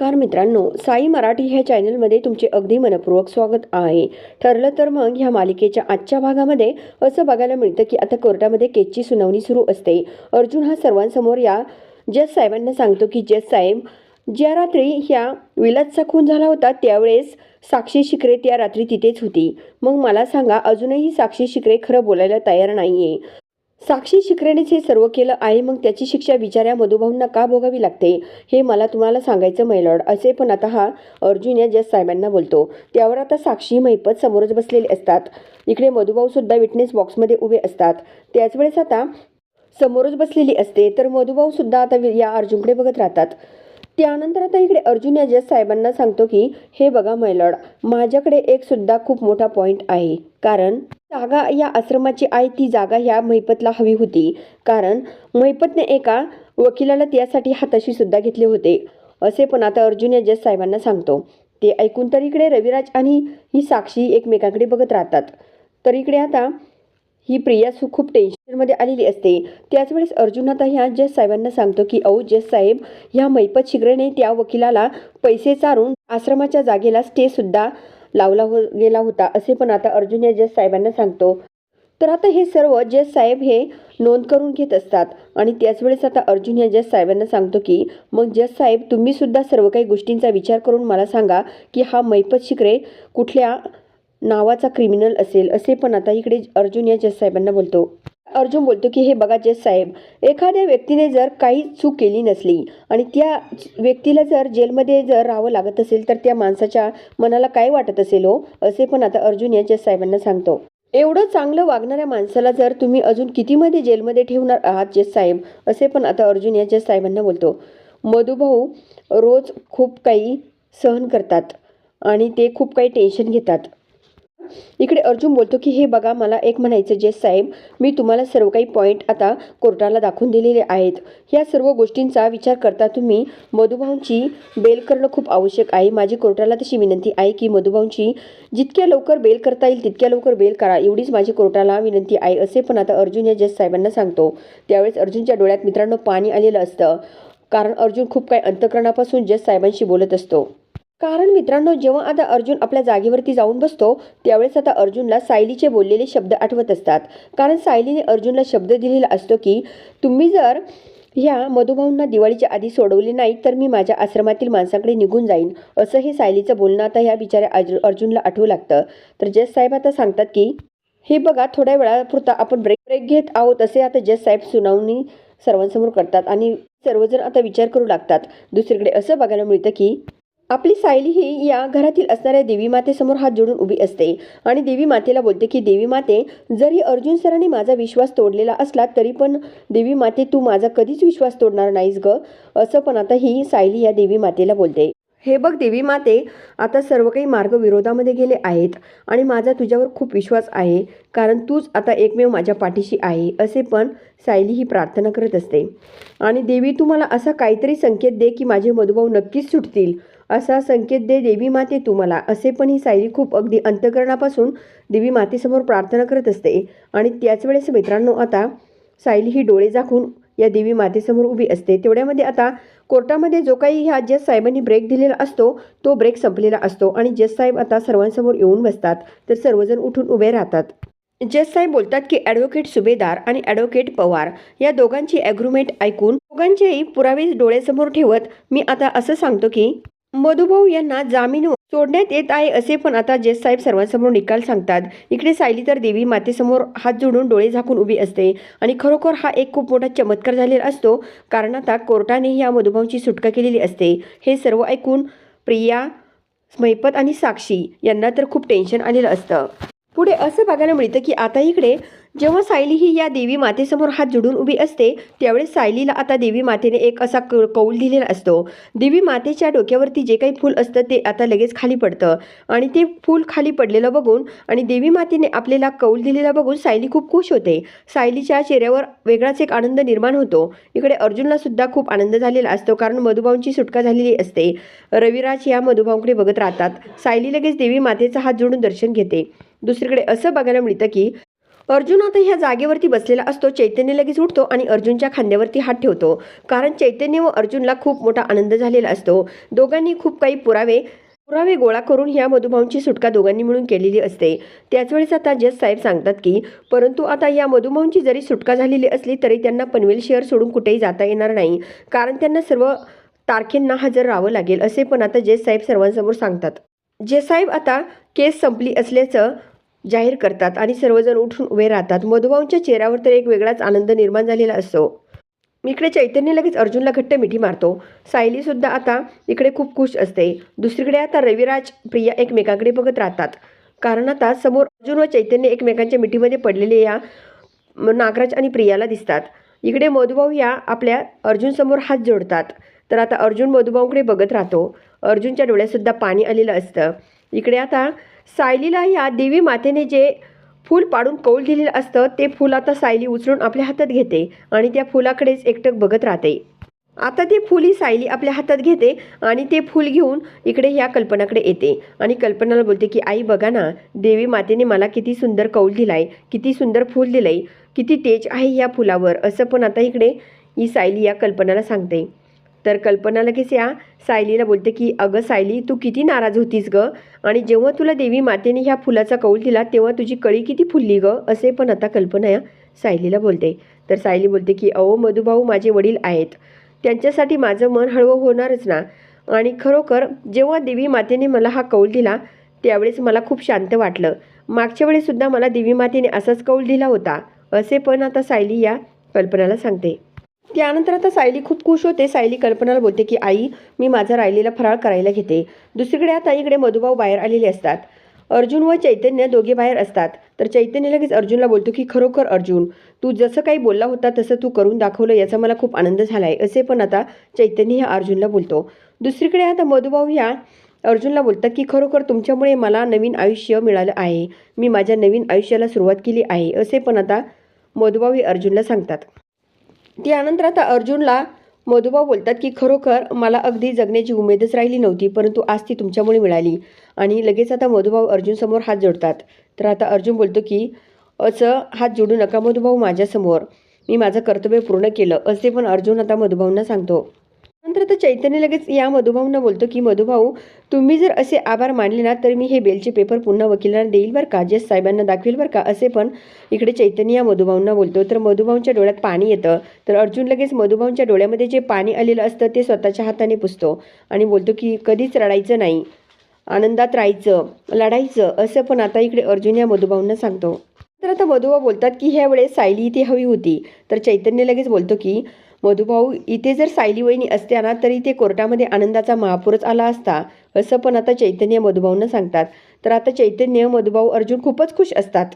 Car मित्रांनो साई मराठी ह्या चॅनलमध्ये तुमचे अगदी मनपूर्वक स्वागत आहे. ठरलं तर मग ह्या मालिकेच्या आजच्या भागामध्ये असं बघायला मिळतं की आता कोर्टामध्ये केसची सुनावणी सुरू असते. अर्जुन हा सर्वांसमोर या. जज साहेबांना सांगतो की जज साहेब ज्या रात्री ह्या विलासचा खून झाला होता त्यावेळेस साक्षी शिकरे त्या रात्री तिथेच होती. मग मला सांगा अजूनही साक्षी शिकरे खरं बोलायला तयार नाही आहे साक्षी शिकरेनेच हे सर्व केलं आहे मग त्याची शिक्षा बिचाऱ्या मधुभाऊंना का भोगावी लागते? हे मला तुम्हाला सांगायचं मैलॉर्ड असे पण आता हा अर्जुन या जज साहेबांना बोलतो. त्यावर आता साक्षी महिपत समोरच बसलेले असतात. इकडे मधुभाऊसुद्धा विटनेस बॉक्समध्ये उभे असतात. त्याच वेळेस आता समोरच बसलेली असते तर मधुभाऊसुद्धा आता या अर्जुनकडे बघत राहतात. त्यानंतर आता इकडे अर्जुन या जज साहेबांना सांगतो की हे बघा मैलॉड माझ्याकडे एक सुद्धा खूप मोठा पॉईंट आहे. कारण जागा या आश्रमाची आहे ती जागा ह्या महिपतला हवी होती. कारण महिपतने एका वकिलाला त्यासाठी हाताशी सुद्धा घेतले होते. असे पण आता अर्जुन या जज साहेबांना सांगतो. ते ऐकून तर इकडे रविराज आणि ही साक्षी एकमेकांकडे बघत राहतात. तर इकडे आता ही प्रिया सु खूप टेन्शनमध्ये आलेली असते. त्याचवेळेस अर्जुन आता ह्या जज साहेबांना सांगतो की औ जज साहेब ह्या मैपत शिगरेने त्या वकिलाला पैसे चारून आश्रमाच्या जागेला स्टे सुद्धा लावला हो गेला होता असे पण आता अर्जुन या जज साहेबांना सांगतो. तर आता हे सर्व जज साहेब हे नोंद करून घेत असतात. आणि त्याच वेळेस आता अर्जुन या जज साहेबांना सांगतो की मग जज साहेब तुम्हीसुद्धा सर्व काही गोष्टींचा विचार करून मला सांगा की हा मैपत शिकरे कुठल्या नावाचा क्रिमिनल असेल असे पण आता इकडे अर्जुन या जज साहेबांना बोलतो. अर्जुन बोलतो की हे बघा जज साहेब एखाद्या व्यक्तीने जर काही चूक केली नसली आणि त्या व्यक्तीला जर जेलमध्ये जर राहावं लागत असेल तर त्या माणसाच्या मनाला काय वाटत असेल हो? असे पण आता अर्जुन या जज साहेबांना सांगतो. एवढं चांगलं वागणाऱ्या माणसाला जर तुम्ही अजून कितीमध्ये जेलमध्ये ठेवणार आहात जज साहेब? असे पण आता अर्जुन या जज साहेबांना बोलतो. मधुभाऊ रोज खूप काही सहन करतात आणि ते खूप काही टेन्शन घेतात. इकडे अर्जुन बोलतो की हे बघा मला एक म्हणायचं जे साहेब मी तुम्हाला सर्व काही पॉईंट आता कोर्टाला दाखवून दिलेले आहेत. या सर्व गोष्टींचा विचार करता तुम्ही मधुभाऊंची बेल करणं खूप आवश्यक आहे. माझी कोर्टाला तशी विनंती आहे की मधुभाऊंची जितक्या लवकर बेल करता येईल तितक्या लवकर बेल करा. एवढीच माझी कोर्टाला विनंती आहे असे पण आता अर्जुन या जज साहेबांना सांगतो. त्यावेळेस अर्जुनच्या डोळ्यात मित्रांनो पाणी आलेलं असतं. कारण अर्जुन खूप काही अंतकरणापासून जज साहेबांशी बोलत असतो. कारण मित्रांनो जेव्हा आता अर्जुन आपल्या जागेवरती जाऊन बसतो त्यावेळेस आता अर्जुनला सायलीचे बोललेले शब्द आठवत असतात. कारण सायलीने अर्जुनला शब्द दिलेला असतो की तुम्ही जर ह्या मधुभाऊंना दिवाळीच्या आधी सोडवले नाही तर मी माझ्या आश्रमातील माणसाकडे निघून जाईन. असं हे सायलीचं बोलणं आता ह्या बिचाऱ्या अर्जु अर्जुनला आठवू लागतं. तर जस साहेब आता सांगतात की हे बघा थोड्या वेळापुरता आपण ब्रेक ब्रेक घेत आहोत असे आता जस साहेब सुनावणी सर्वांसमोर करतात. आणि सर्वजण आता विचार करू लागतात. दुसरीकडे असं बघायला मिळतं की आपली सायली ही या घरातील असणाऱ्या देवी मातेसमोर हात जोडून उभी असते. आणि देवी मातेला बोलते की देवी माते जरी अर्जुन सरांनी माझा विश्वास तोडलेला असला तरी पण देवी माते तू माझा कधीच विश्वास तोडणार नाहीस ग. असं पण आता ही सायली या देवी मातेला बोलते. हे बघ देवी माते आता सर्व काही मार्ग विरोधामध्ये गेले आहेत आणि माझा तुझ्यावर खूप विश्वास आहे कारण तूच आता एकमेव माझ्या पाठीशी आहे असे पण सायली ही प्रार्थना करत असते. आणि देवी तू मला असा काहीतरी संकेत दे की माझे मधुभाऊ नक्कीच सुटतील. असा संकेत दे देवी माते तू मला असे पण ही सायली खूप अगदी अंतकरणापासून देवी मातेसमोर प्रार्थना करत असते. आणि त्याच वेळेस मित्रांनो आता सायली ही डोळे झाकून या देवी मातेसमोर उभी असते. तेवढ्यामध्ये आता कोर्टामध्ये जो काही ह्या जज साहेबांनी ब्रेक दिलेला असतो तो ब्रेक संपलेला असतो आणि जज साहेब आता सर्वांसमोर येऊन बसतात. तर सर्वजण उठून उभे राहतात. जज साहेब बोलतात की ॲडव्होकेट सुभेदार आणि ॲडव्होकेट पवार या दोघांची ॲग्रीमेंट ऐकून दोघांचेही पुरावे डोळ्यासमोर ठेवत मी आता असं सांगतो की मधुभाऊ यांना जामीन सोडण्यात येत आहे असे पण आता जेस साहेब सर्वांसमोर निकाल सांगतात. इकडे सायली तर देवी मातेसमोर हात जोडून डोळे झाकून उभी असते आणि खरोखर हा एक खूप मोठा चमत्कार झालेला असतो. कारण आता कोर्टाने या मधुभाऊची सुटका केलेली असते. हे सर्व ऐकून प्रिया स्मैपत आणि साक्षी यांना तर खूप टेन्शन आलेलं असतं. पुढे असं बघायला मिळतं की आता इकडे जेव्हा सायली ही या देवी मातेसमोर हात जोडून उभी असते त्यावेळेस सायलीला आता देवी मातेने एक असा क कौल दिलेला असतो. देवी मातेच्या डोक्यावरती जे काही फूल असतं ते आता लगेच खाली पडतं. आणि ते फूल खाली पडलेलं बघून आणि देवी मातेने आपल्याला कौल दिलेला बघून सायली खूप खुश होते. सायलीच्या चेहऱ्यावर वेगळाच एक आनंद निर्माण होतो. इकडे अर्जुनला सुद्धा खूप आनंद झालेला असतो कारण मधुभाऊंची सुटका झालेली असते. रविराज या मधुभाऊंकडे बघत राहतात. सायली लगेच देवी मातेचा हात जोडून दर्शन घेते. दुसरीकडे असं बघायला मिळतं की अर्जुन आता ह्या जागेवरती बसलेला असतो चैतन्य लगेच उठतो आणि अर्जुनच्या खांद्यावरती हात ठेवतो. कारण चैतन्य व अर्जुनला खूप मोठा आनंद झालेला असतो. दोघांनी खूप काही पुरावे पुरावे गोळा करून ह्या मधुभाऊंची सुटका दोघांनी मिळून केलेली असते. त्याचवेळेस आता जज साहेब सांगतात की परंतु आता या मधुभाऊंची जरी सुटका झालेली असली तरी त्यांना पनवेल शहर सोडून कुठेही जाता येणार नाही. कारण त्यांना सर्व तारखेंना हजर राहावं लागेल असे पण आता जज साहेब सर्वांसमोर सांगतात. जज साहेब आता केस संपली असल्याचं जाहीर करतात आणि सर्वजण उठून उभे राहतात. मधुभाऊंच्या चेहऱ्यावर तर एक वेगळाच आनंद निर्माण झालेला असतो. इकडे चैतन्य लगेच अर्जुनला घट्ट मिठी मारतो. सायली सुद्धा आता इकडे खूप खुश असते. दुसरीकडे आता रविराज प्रिया एकमेकांकडे बघत राहतात. कारण आता समोर अर्जुन व चैतन्य एकमेकांच्या मिठीमध्ये पडलेले या नागराज आणि प्रियाला दिसतात. इकडे मधुभाऊ या आपल्या अर्जुनसमोर हात जोडतात. तर आता अर्जुन मधुभाऊकडे बघत राहतो. अर्जुनच्या डोळ्यातसुद्धा पाणी आलेलं असतं. इकडे आता सायलीला या देवी मातेने जे फूल पाडून कौल दिलेलं असतं ते फूल आता सायली उचलून आपल्या हातात घेते आणि त्या फुलाकडेच एकटक बघत राहते. आता ते फूल ही सायली आपल्या हातात घेते आणि ते फूल घेऊन इकडे ह्या कल्पनाकडे येते आणि कल्पनाला बोलते की आई बघा ना देवी मातेने मला किती सुंदर कौल दिलाय किती सुंदर फूल दिलंय किती तेज आहे या फुलावर. असं पण आता इकडे ही सायली या कल्पनाला सांगते. तर कल्पना लगेच या सायलीला बोलते की अगं सायली तू किती नाराज होतीस ग? आणि जेव्हा तुला देवी मातेने ह्या फुलाचा कौल दिला तेव्हा तुझी कळी किती फुलली ग? असे पण आता कल्पना या सायलीला बोलते. तर सायली बोलते की अहो मधुभाऊ माझे वडील आहेत. त्यांच्यासाठी माझं मन हळवं होणारच ना. आणि खरोखर जेव्हा देवी मातेने मला हा कौल दिला त्यावेळेस मला खूप शांत वाटलं. मागच्या वेळेससुद्धा मला देवी मातेने असाच कौल दिला होता. असे पण आता सायली या कल्पनाला सांगते. त्यानंतर आता सायली खूप खुश होते. सायली कल्पनाला बोलते की आई मी माझा राहिलेला फराळ करायला घेते. दुसरीकडे आता इकडे मधुभाऊ बाहेर आलेले असतात. अर्जुन व चैतन्य दोघे बाहेर असतात. तर चैतन्य लगेच अर्जुनला बोलतो की खरोखर अर्जुन तू जसं काही बोलला होता तसं तू करून दाखवलं याचा मला खूप आनंद झाला आहे असे पण आता चैतन्य ह्या अर्जुनला बोलतो. दुसरीकडे आता मधुभाऊ ह्या अर्जुनला बोलतात की खरोखर तुमच्यामुळे मला नवीन आयुष्य मिळालं आहे. मी माझ्या नवीन आयुष्याला सुरुवात केली आहे. असे पण आता मधुभाऊ हे अर्जुनला सांगतात. त्यानंतर आता अर्जुनला मधुभाऊ बोलतात की खरोखर मला अगदी जगण्याची उमेदच राहिली नव्हती परंतु आज ती तुमच्यामुळे मिळाली. आणि लगेच आता मधुभाऊ अर्जुनसमोर हात जोडतात. तर आता अर्जुन बोलतो की असं हात जोडू नका मधुभाऊ माझ्यासमोर. मी माझं कर्तव्य पूर्ण केलं. असे पण अर्जुन आता मधुभाऊंना सांगतो. नंतर आता चैतन्य लगेच या मधुभाऊंना बोलतो की मधुभाऊ तुम्ही जर असे आभार मानले ना तर मी हे बेलचे पेपर पुन्हा वकिलांना देईल बरं का? जज साहेबांना दाखवेल बरं का? असे पण इकडे चैतन्य या मधुभाऊंना बोलतो. तर मधुभाऊंच्या डोळ्यात पाणी येतं. तर अर्जुन लगेच मधुभाऊंच्या डोळ्यामध्ये जे पाणी आलेलं असतं ते स्वतःच्या हाताने पुसतो आणि बोलतो की कधीच रडायचं नाही. आनंदात राहायचं. लढायचं. असं पण आता इकडे अर्जुन या मधुभाऊंना सांगतो. तर आता मधुभाऊ बोलतात की ह्या वेळेस सायली इथे हवी होती. तर चैतन्य लगेच बोलतो की मधुभाऊ इथे जर सायली वहिनी असत्या ना तरी इथे कोर्टामध्ये आनंदाचा महापूरच आला असता असं पण आता चैतन्य मधुभाऊंना सांगतात. तर आता चैतन्य मधुभाऊ अर्जुन खूपच खुश असतात.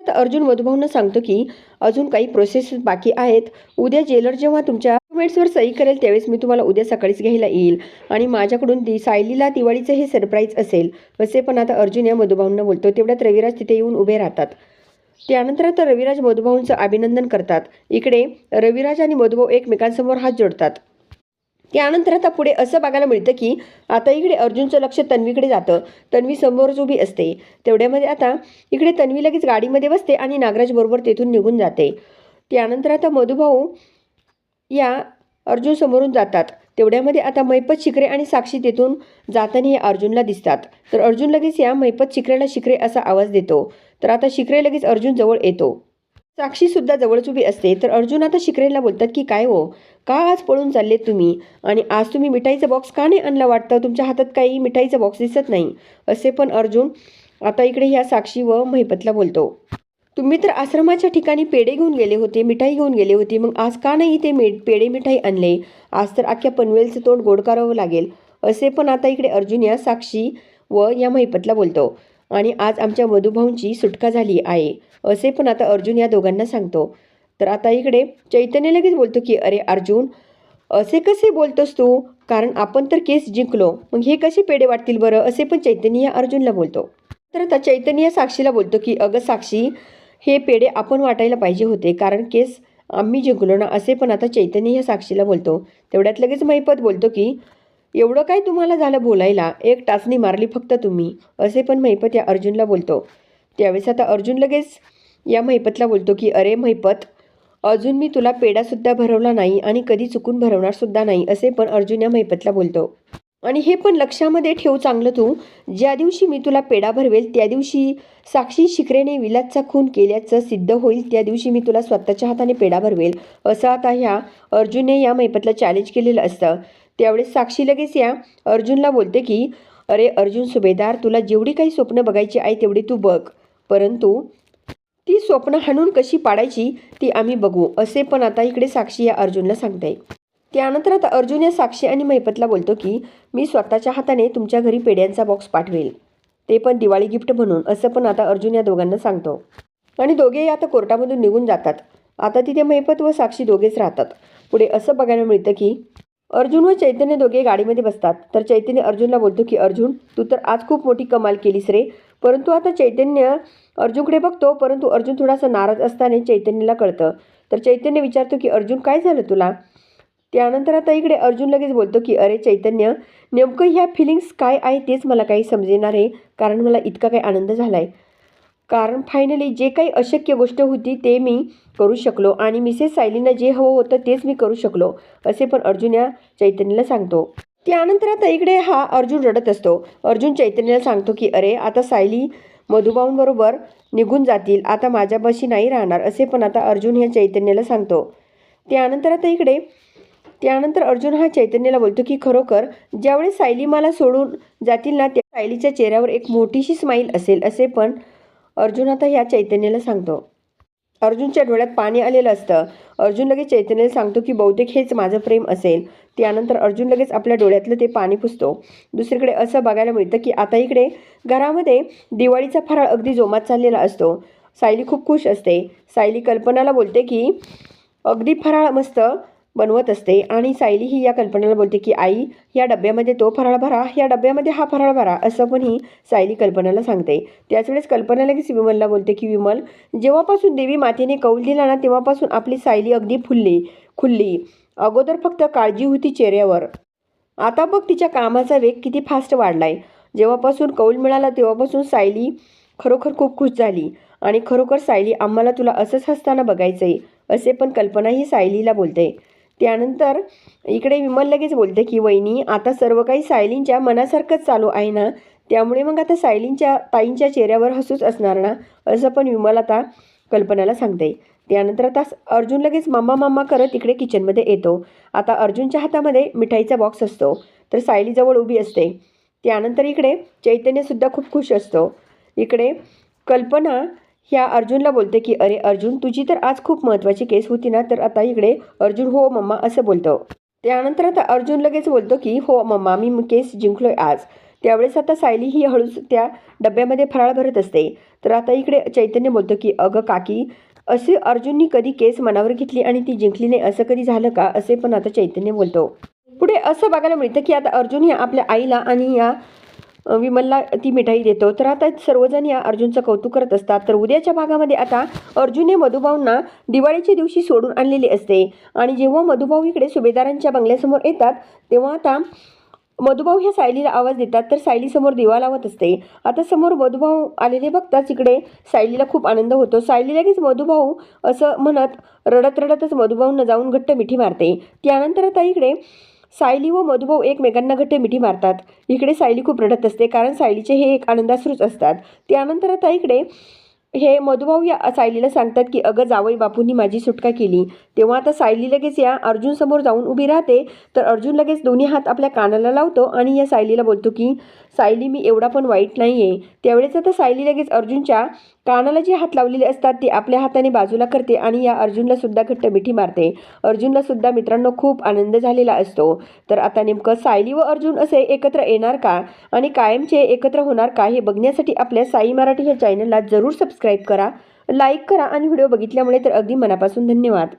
आता अर्जुन मधुभाऊंना सांगतो की अजून काही प्रोसेस बाकी आहेत. उद्या जेलर जेव्हा तुमच्या डॉक्युमेंट्सवर सही करेल त्यावेळेस मी तुम्हाला उद्या सकाळीच घ्यायला येईल. आणि माझ्याकडून दि सायलीला दिवाळीचं हे सरप्राईज असेल असे पण आता अर्जुन या मधुभाऊंना बोलतो. तेवढ्यात रविराज तिथे येऊन उभे राहतात. त्यानंतर आता रविराज मधुभाऊंचं अभिनंदन करतात. इकडे रविराज आणि मधुभाऊ एकमेकांसमोर हात जोडतात. त्यानंतर आता पुढे असं बघायला मिळतं की आता इकडे अर्जुनचं लक्ष तन्वीकडे जातं. तन्वी समोरच उभी असते. तेवढ्यामध्ये आता इकडे तन्वी लगेच गाडीमध्ये बसते आणि नागराज बरोबर तेथून निघून जाते. त्यानंतर आता मधुभाऊ या अर्जुन समोरून जातात. तेवढ्यामध्ये आता मैपत शिकरे आणि साक्षी तेथून जाताना या अर्जुनला दिसतात. तर अर्जुन लगेच या मैपत शिकरेला शिकरे असा आवाज देतो. तर आता शिकरे लगेच अर्जुन जवळ येतो. साक्षी सुद्धा जवळच उभी असते. तर अर्जुन आता शिकरेला बोलतात की काय हो? का आज पळून चालले तुम्ही? आणि आज तुम्ही मिठाईचा बॉक्स का नाही आणला वाटतं? तुमच्या हातात काही मिठाईचा बॉक्स दिसत नाही. असे पण अर्जुन आता इकडे ह्या साक्षी व महिपतला बोलतो. तुम्ही तर आश्रमाच्या ठिकाणी पेढे घेऊन गेले होते मिठाई घेऊन गेले होते. मग आज का नाही ते मे पेढे मिठाई आणले? आज तर अख्ख्या पनवेलचं तोंड गोड करावं लागेल. असे पण आता इकडे अर्जुन या साक्षी व या महिपतला बोलतो. आणि आज आमच्या वधूभाऊंची सुटका झाली आहे. असे पण आता अर्जुन या दोघांना सांगतो. तर आता इकडे चैतन्य लगेच बोलतो की अरे अर्जुन असे कसे बोलतोस तू? कारण आपण तर केस जिंकलो. मग हे कसे पेढे वाटतील बरं? असे पण चैतन्य या अर्जुनला बोलतो. तर आता चैतन्य साक्षीला बोलतो की अगं साक्षी हे पेढे आपण वाटायला पाहिजे होते. कारण केस आम्ही जिंकलो ना असे पण आता चैतन्य या साक्षीला बोलतो. तेवढ्यात लगेच महिपत बोलतो की एवढं काय तुम्हाला झालं बोलायला? एक टाचणी मारली फक्त तुम्ही असे पण महिपत या अर्जुनला बोलतो. त्यावेळेस आता अर्जुन लगेच या महिपतला बोलतो की अरे महिपत अजून मी तुला पेडासुद्धा भरवला नाही आणि कधी चुकून भरवणारसुद्धा नाही असे पण अर्जुन या महिपतला बोलतो. आणि हे पण लक्षामध्ये ठेव चांगलं तू ज्या दिवशी मी तुला पेढा भरवेल त्या दिवशी साक्षी शिकरेने विलासचा खून केल्याचं सिद्ध होईल त्या दिवशी मी तुला स्वतःच्या हाताने पेढा भरवेल असं आता ह्या अर्जुनने या महिपतला चॅलेंज केलेलं असतं. त्यावेळेस साक्षी लगेच या अर्जुनला बोलते की अरे अर्जुन सुभेदार तुला जेवढी काही स्वप्न बघायची आहे तेवढी तू बघ. परंतु ती स्वप्न हाणून कशी पाडायची ती आम्ही बघू असे पण आता इकडे साक्षी या अर्जुनला सांगते. त्यानंतर आता अर्जुन या साक्षी आणि महिपतला बोलतो की मी स्वतःच्या हाताने तुमच्या घरी पेढ्यांचा बॉक्स पाठवेल. ते पण दिवाळी गिफ्ट म्हणून असं पण आता अर्जुन या दोघांना सांगतो. आणि दोघेही आता कोर्टामधून निघून जातात. आता तिथे महिपत व साक्षी दोघेच राहतात. पुढे असं बघायला मिळतं की अर्जुन व चैतन्य दोघे गाडीमध्ये बसतात. तर चैतन्य अर्जुनला बोलतो की अर्जुन तू तर आज खूप मोठी कमाल केलीस रे. परंतु आता चैतन्य अर्जुनकडे बघतो परंतु अर्जुन थोडासा नाराज असताना चैतन्यला कळतं. तर चैतन्य विचारतो की अर्जुन काय झालं तुला? त्यानंतर आता इकडे अर्जुन लगेच बोलतो की अरे चैतन्य नेमकं ह्या फिलिंग्स काय आहे तेच मला काही समजेणार आहे कारण मला इतका काही आनंद झाला आहे कारण फायनली जे काही अशक्य गोष्ट होती ते मी करू शकलो आणि मिसेस सायलीनं जे हवं होतं तेच मी करू शकलो असे पण अर्जुन या चैतन्याला सांगतो. त्यानंतर आता इकडे हा अर्जुन रडत असतो. अर्जुन चैतन्याला सांगतो की अरे आता सायली मधुबाऊंबरोबर निघून जातील. आता माझ्यापाशी नाही राहणार असे पण आता अर्जुन ह्या चैतन्याला सांगतो. त्यानंतर आता इकडे त्यानंतर अर्जुन हा चैतन्याला बोलतो की खरोखर ज्यावेळेस सायली मला सोडून जातील ना त्या सायलीच्या चेहऱ्यावर एक मोठीशी स्माईल असेल असे पण अर्जुन आता ह्या चैतन्याला सांगतो. अर्जुनच्या डोळ्यात पाणी आलेलं असतं. अर्जुन लगेच चैतन्याला सांगतो की बहुतेक हेच माझं प्रेम असेल. त्यानंतर अर्जुन लगेच आपल्या डोळ्यातलं ते पाणी पुसतो. दुसरीकडे असं बघायला मिळतं की आता इकडे घरामध्ये दिवाळीचा फराळ अगदी जोमात चाललेला असतो. सायली खूप खुश असते. सायली कल्पनाला बोलते की अगदी फराळ मस्त बनवत असते. आणि सायली ही या कल्पनाला बोलते की आई या डब्यामध्ये तो फराळ भरा या डब्यामध्ये हा फराळ भरा असं पण ही सायली कल्पनाला सांगते. त्याच वेळेस कल्पना लगेच विमलला बोलते की विमल जेव्हापासून देवी मातेने कौल दिला ना तेव्हापासून आपली सायली अगदी फुलली खुलली. अगोदर फक्त काळजी होती चेहऱ्यावर. आता बघ तिच्या कामाचा वेग किती फास्ट वाढलाय. जेव्हापासून कौल मिळाला तेव्हापासून सायली खरोखर खूप खुश झाली. आणि खरोखर सायली आम्हाला तुला असंच हसताना बघायचंय असे पण कल्पना ही सायलीला बोलते. त्यानंतर इकडे विमल लगेच बोलते की वहिनी आता सर्व काही सायलींच्या मनासारखंच चालू आहे ना? त्यामुळे मग आता सायलींच्या ताईंच्या चेहऱ्यावर हसूच असणार ना? असं पण विमल आता कल्पनाला सांगते. त्यानंतर आता अर्जुन लगेच मामा मामा करत इकडे किचनमध्ये येतो. आता अर्जुनच्या हातामध्ये मिठाईचा बॉक्स असतो तर सायलीजवळ उभी असते. त्यानंतर इकडे चैतन्यसुद्धा खूप खुश असतो. इकडे कल्पना ह्या अर्जुनला बोलते की अरे अर्जुन तुझी तर आज खूप महत्त्वाची केस होती ना तर आता इकडे अर्जुन हो मम्मा असं बोलतो. त्यानंतर आता अर्जुन लगेच बोलतो की हो मम्मा मी केस जिंकलोय आज. त्यावेळेस आता सायली ही हळूच त्या डब्यामध्ये फराळ भरत असते. तर आता इकडे चैतन्य बोलतो की अगं काकी असे अर्जुननी कधी केस मनावर घेतली आणि ती जिंकली नाही असं कधी झालं का? असे पण आता चैतन्य बोलतो. पुढे असं बघायला मिळतं की आता अर्जुन या आपल्या आईला आणि या विमलला ती मिठाई देतो. तर आता सर्वजण या अर्जुनचं कौतुक करत असतात. तर उद्याच्या भागामध्ये आता अर्जुनने मधुभाऊंना दिवाळीच्या दिवशी सोडून आणलेली असते. आणि जेव्हा मधुभाऊ इकडे सुभेदारांच्या बंगल्यासमोर येतात तेव्हा आता मधुभाऊ ह्या सायलीला आवाज देतात. तर सायली समोर दिवा लावत असते. आता समोर मधुभाऊ आलेले बघताच इकडे सायलीला खूप आनंद होतो. सायली लगेच मधुभाऊ असं म्हणत रडत रडतच मधुभाऊंना जाऊन घट्ट मिठी मारते. त्यानंतर आता इकडे सायली व मधुभाऊ एकमेकांना घट्ट मिठी मारतात. इकडे सायली खूप रडत असते कारण सायलीचे हे एक आनंदाश्रूच असतात. त्यानंतर आता इकडे हे मधुभाऊ या सायलीला सांगतात की अगं जावई बापूंनी माझी सुटका केली. तेव्हा आता सायली लगेच या अर्जुन समोर जाऊन उभी राहते. तर अर्जुन लगेच दोन्ही हात आपल्या कानाला लावतो आणि या सायलीला बोलतो की सायली मी एवढा पण वाईट नाही आहे त्यावेळेस आता सायली लगेच अर्जुनच्या कानाला जे हात लावलेले असतात ते आपल्या हाताने बाजूला करते आणि या अर्जुनला सुद्धा घट्ट मिठी मारते. अर्जुनला सुद्धा मित्रांनो खूप आनंद झालेला असतो. तर आता नेमकं सायली व अर्जुन असे एकत्र येणार का? आणि कायमचे एकत्र होणार का? हे बघण्यासाठी आपल्या साई मराठी या चॅनलला जरूर सबस्क्राईब करा लाईक करा आणि व्हिडिओ बघितल्यामुळे तर अगदी मनापासून धन्यवाद.